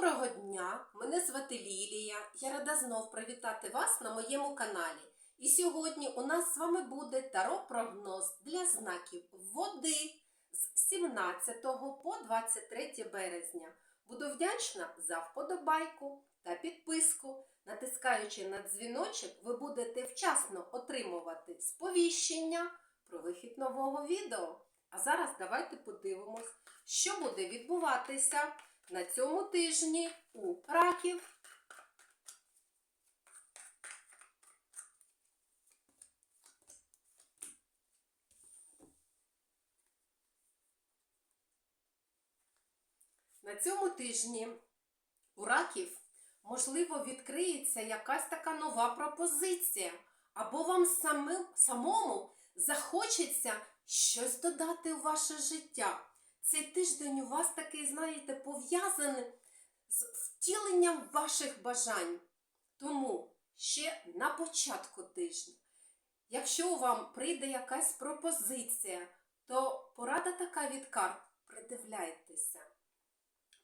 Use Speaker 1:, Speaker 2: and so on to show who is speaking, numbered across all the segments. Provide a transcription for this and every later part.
Speaker 1: Доброго дня! Мене звати Лілія. Я рада знов привітати вас на моєму каналі. І сьогодні у нас з вами буде таро-прогноз для знаків води з 17 по 23 березня. Буду вдячна за вподобайку та підписку. Натискаючи на дзвіночок, ви будете вчасно отримувати сповіщення про вихід нового відео. А зараз давайте подивимось, що буде відбуватися на цьому тижні у раків. На цьому тижні у раків можливо відкриється якась така нова пропозиція, або вам самим, самому захочеться щось додати у ваше життя. Цей тиждень у вас такий, знаєте, пов'язаний з втіленням ваших бажань. Тому ще на початку тижня, якщо вам прийде якась пропозиція, то порада така від карт, придивляйтеся.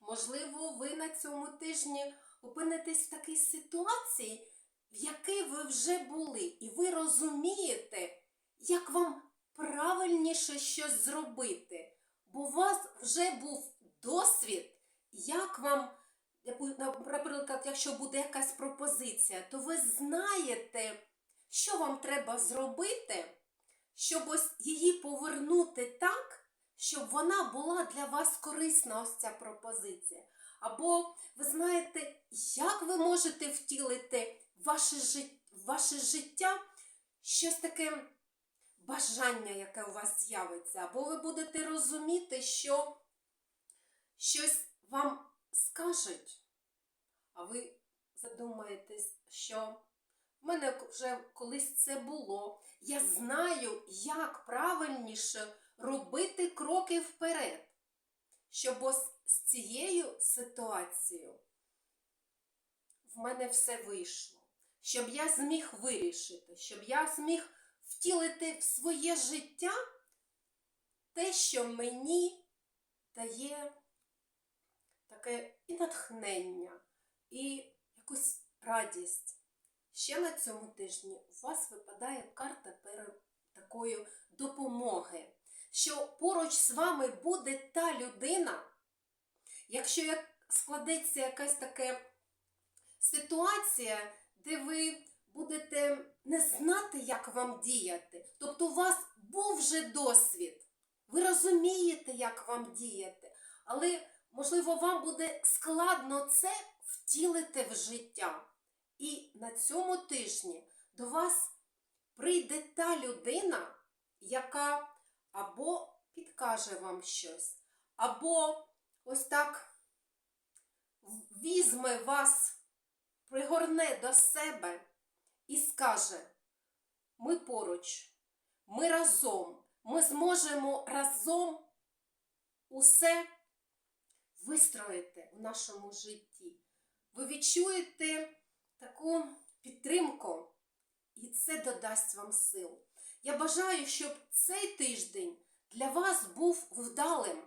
Speaker 1: Можливо, ви на цьому тижні опинитесь в такій ситуації, в якій ви вже були, і ви розумієте, як вам правильніше щось зробити. Бо у вас вже був досвід, як вам, наприклад, якщо буде якась пропозиція, то ви знаєте, що вам треба зробити, щоб ось її повернути так, щоб вона була для вас корисна, ось ця пропозиція. Або ви знаєте, як ви можете втілити ваше, жит... ваше життя щось таке бажання, яке у вас з'явиться, або ви будете розуміти, що щось вам скажуть, а ви задумаєтесь, що в мене вже колись це було. Я знаю, як правильніше робити кроки вперед, щоб ось з цією ситуацією в мене все вийшло, щоб я зміг вирішити, щоб я зміг втілити в своє життя те, що мені дає таке і натхнення, і якусь радість. Ще на цьому тижні у вас випадає карта такої допомоги, що поруч з вами буде та людина, якщо як складеться якась така ситуація, де ви будете не знати, як вам діяти. Тобто у вас був вже досвід, ви розумієте, як вам діяти, але, можливо, вам буде складно це втілити в життя. І на цьому тижні до вас прийде та людина, яка або підкаже вам щось, або ось так візьме вас, пригорне до себе і скаже: ми поруч, ми разом, ми зможемо разом усе вистроїти в нашому житті. Ви відчуєте таку підтримку, і це додасть вам сил. Я бажаю, щоб цей тиждень для вас був вдалим,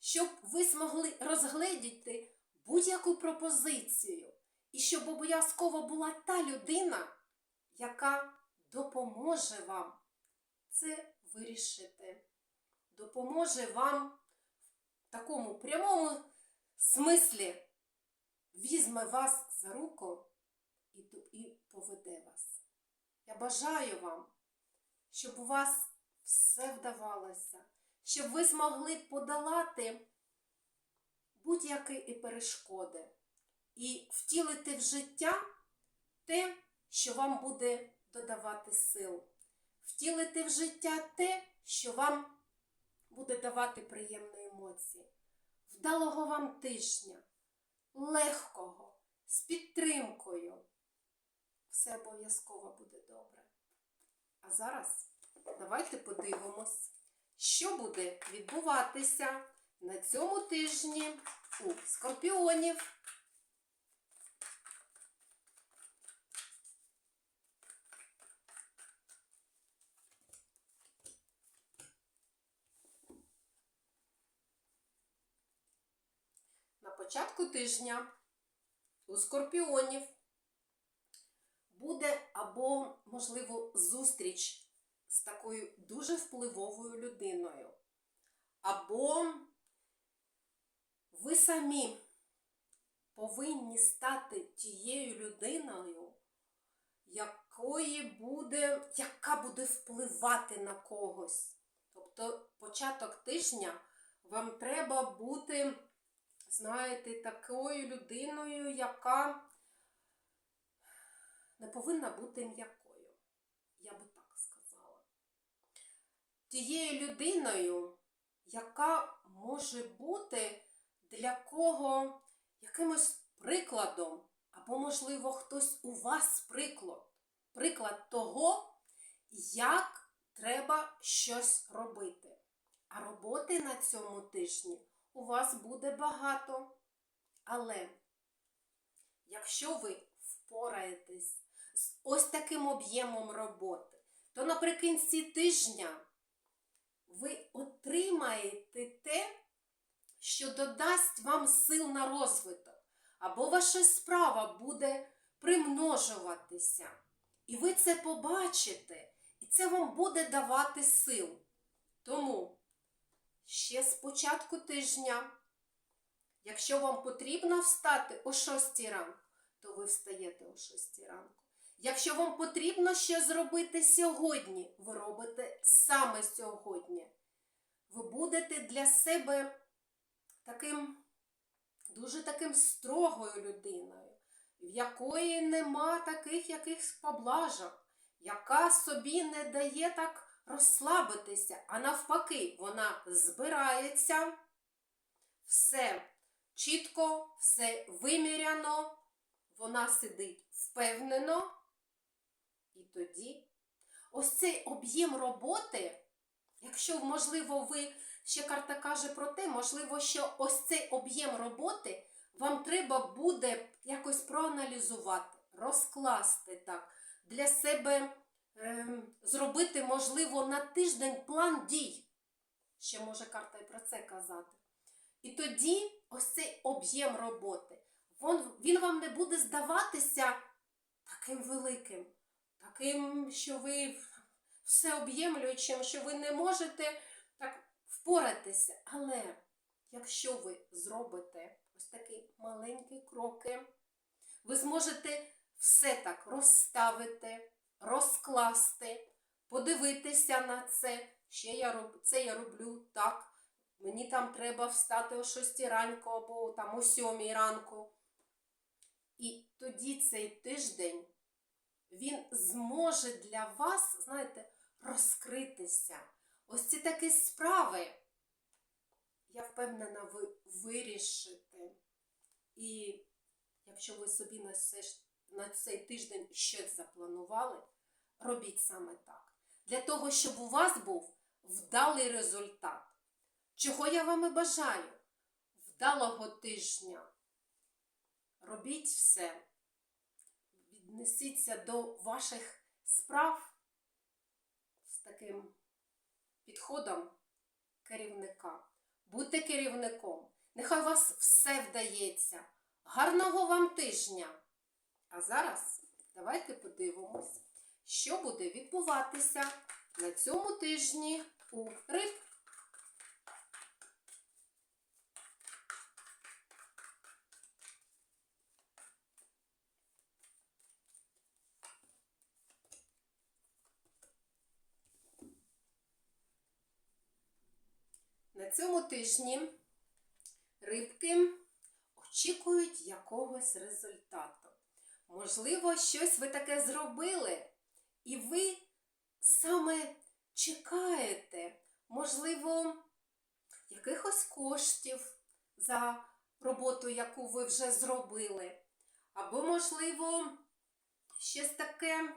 Speaker 1: щоб ви змогли розгледіти будь-яку пропозицію, і щоб обов'язково була та людина, яка допоможе вам це вирішити, допоможе вам в такому прямому смислі. Візьме вас за руку і, поведе вас. Я бажаю вам, щоб у вас все вдавалося, щоб ви змогли подолати будь-які і перешкоди і втілити в життя те, що вам буде додавати сил, втілити в життя те, що вам буде давати приємні емоції. Вдалого вам тижня, легкого, з підтримкою. Все обов'язково буде добре. А зараз давайте подивимось, що буде відбуватися на цьому тижні у скорпіонів. Початку тижня у скорпіонів буде або, можливо, зустріч з такою дуже впливовою людиною, або ви самі повинні стати тією людиною, якої буде, яка буде впливати на когось. Тобто початок тижня вам треба бути, знаєте, такою людиною, яка не повинна бути м'якою. Я би так сказала. Тією людиною, яка може бути для кого якимось прикладом, або, можливо, хтось у вас приклад, приклад того, як треба щось робити. А роботи на цьому тижні у вас буде багато. Але якщо ви впораєтесь з ось таким об'ємом роботи, то наприкінці тижня ви отримаєте те, що додасть вам сил на розвиток, або ваша справа буде примножуватися. І ви це побачите, і це вам буде давати сил. Тому ще з початку тижня, якщо вам потрібно встати о 6 ранку, то ви встаєте о 6 ранку. Якщо вам потрібно ще зробити сьогодні, ви робите саме сьогодні. Ви будете для себе таким дуже таким строгою людиною, в якої нема таких якихось поблажок, яка собі не дає так розслабитися, а навпаки, вона збирається, все чітко, все виміряно, вона сидить впевнено. І тоді ось цей об'єм роботи, якщо, можливо, ви ще карта каже про те, можливо, що ось цей об'єм роботи вам треба буде якось проаналізувати, розкласти так, для себе зробити, можливо, на тиждень план дій. Ще може карта і про це казати. І тоді ось цей об'єм роботи, він, він вам не буде здаватися таким великим, таким, що ви всеоб'ємлюючим, що ви не можете так впоратися. Але якщо ви зробите ось такі маленькі кроки, ви зможете все так розставити, розкласти, подивитися на це. Ще я роб... це я роблю так. Мені там треба встати о 6 ранку або там о 7 ранку. І тоді цей тиждень він зможе для вас, знаєте, розкритися. Ось ці такі справи, я впевнена, ви вирішите. І якщо ви собі на цей, на цей тиждень щось запланували, робіть саме так. Для того, щоб у вас був вдалий результат. Чого я вам і бажаю? Вдалого тижня. Робіть все. Віднесіться до ваших справ з таким підходом керівника. Будьте керівником. Нехай у вас все вдається. Гарного вам тижня! А зараз давайте подивимось, що буде відбуватися на цьому тижні у риб. На цьому тижні рибки очікують якогось результату. Можливо, щось ви таке зробили, і ви саме чекаєте, можливо, якихось коштів за роботу, яку ви вже зробили. Або, можливо, щось таке.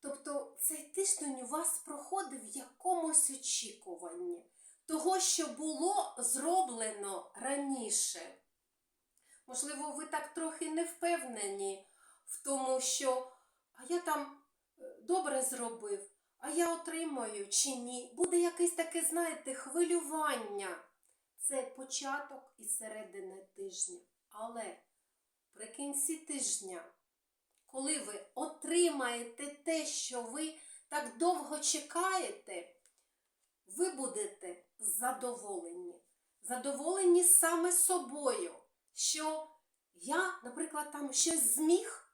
Speaker 1: Тобто цей тиждень у вас проходив в якомусь очікуванні того, що було зроблено раніше. Можливо, ви так трохи не впевнені в тому, що а я там е, добре зробив, а я отримаю чи ні. Буде якесь таке, знаєте, хвилювання. це початок і середина тижня. Але при кінці тижня, коли ви отримаєте те, що ви так довго чекаєте, ви будете задоволені. Задоволені саме собою, що я, наприклад, там щось зміг,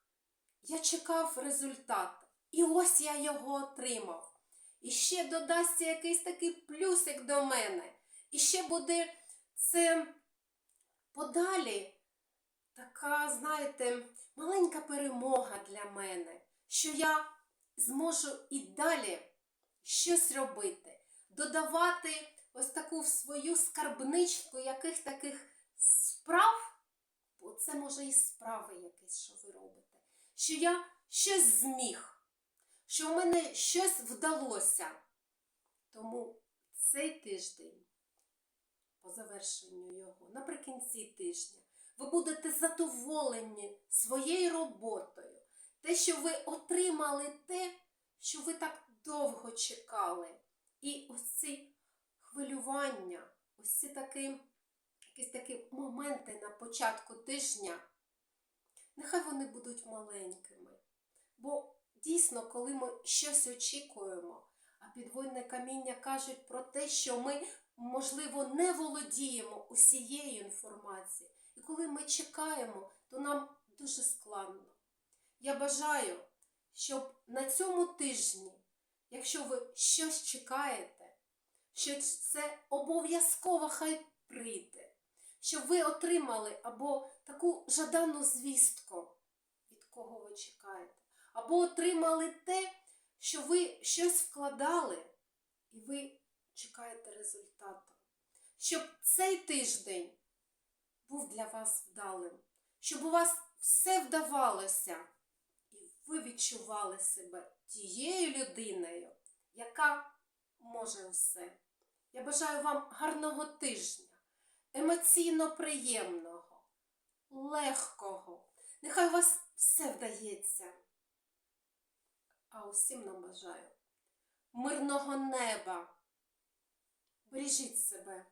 Speaker 1: я чекав результат. І ось я його отримав. І ще додасться якийсь такий плюсик до мене. І ще буде це подалі така, знаєте, маленька перемога для мене, що я зможу і далі щось робити, додавати ось таку в свою скарбничку яких таких справ, це може і справи якісь, що ви робите, що я щось зміг, що в мене щось вдалося. Тому цей тиждень, по завершенню його, наприкінці тижня, ви будете задоволені своєю роботою, те, що ви отримали те, що ви так довго чекали. І ось ці хвилювання, ось ці такі, якісь такі моменти на початку тижня, нехай вони будуть маленькими. Бо дійсно, коли ми щось очікуємо, а підводне каміння кажуть про те, що ми, можливо, не володіємо усією інформацією. І коли ми чекаємо, то нам дуже складно. Я бажаю, щоб на цьому тижні, якщо ви щось чекаєте, що це обов'язково хай прийде, щоб ви отримали або таку жадану звістку, від кого ви чекаєте, або отримали те, що ви щось вкладали, і ви чекаєте результату. Щоб цей тиждень був для вас вдалим, щоб у вас все вдавалося, і ви відчували себе тією людиною, яка може все. Я бажаю вам гарного тижня, емоційно приємного, легкого. Нехай у вас все вдається. А усім нам бажаю мирного неба. Бережіть себе.